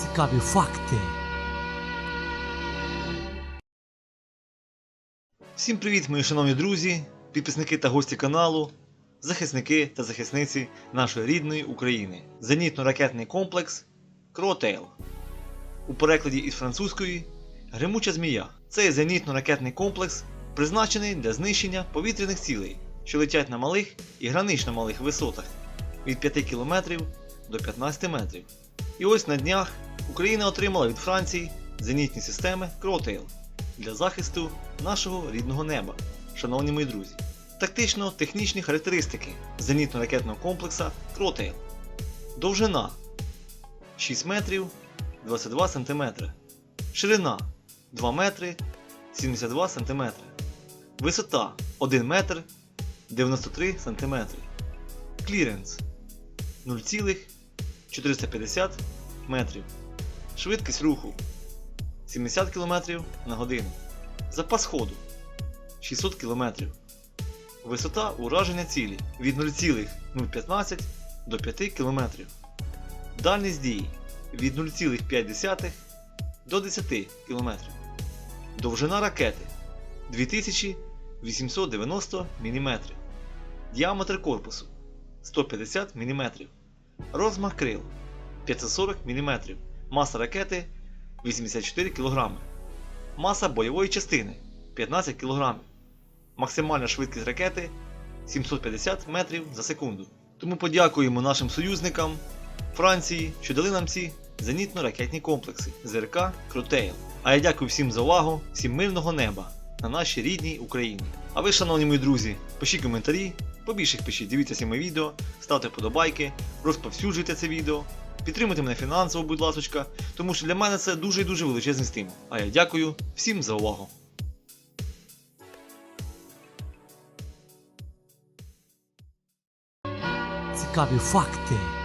Цікаві факти. Всім привіт, мої шановні друзі, підписники та гості каналу, захисники та захисниці нашої рідної України. Зенітно-ракетний комплекс Кротейл. У перекладі із французької Гримуча змія. Цей зенітно-ракетний комплекс призначений для знищення повітряних цілей, що летять на малих і гранично малих висотах від 5 км до 15 метрів. І ось на днях Україна отримала від Франції зенітні системи Кротейл для захисту нашого рідного неба, шановні мої друзі. Тактично-технічні характеристики зенітно-ракетного комплекса Кротейл. Довжина 6 метрів 22 см. Ширина 2 метри 72 см. Висота 1 метр 93 см. Кліренс 0,450 метрів. Швидкість руху 70 км на годину. Запас ходу 600 км. Висота ураження цілі від 0,015 до 5 км. Дальність дії від 0,5 до 10 км. Довжина ракети 2890 мм. Діаметр корпусу 150 мм. Розмах крил 540 мм. Маса ракети 84 кг. Маса бойової частини 15 кг. Максимальна швидкість ракети 750 метрів за секунду. Тому подякуємо нашим союзникам Франції, що дали нам ці зенітно-ракетні комплекси ЗРК Крутейл. А я дякую всім за увагу, всім мирного неба на нашій рідній Україні. А ви, шановні мої друзі, пишіть коментарі, побільше пишіть, дивіться всі мої відео, ставте подобайки, розповсюджуйте це відео. Підтримуйте мене фінансово, будь ласка, тому що для мене це дуже і дуже величезний стимул. А я дякую всім за увагу. Цікаві факти.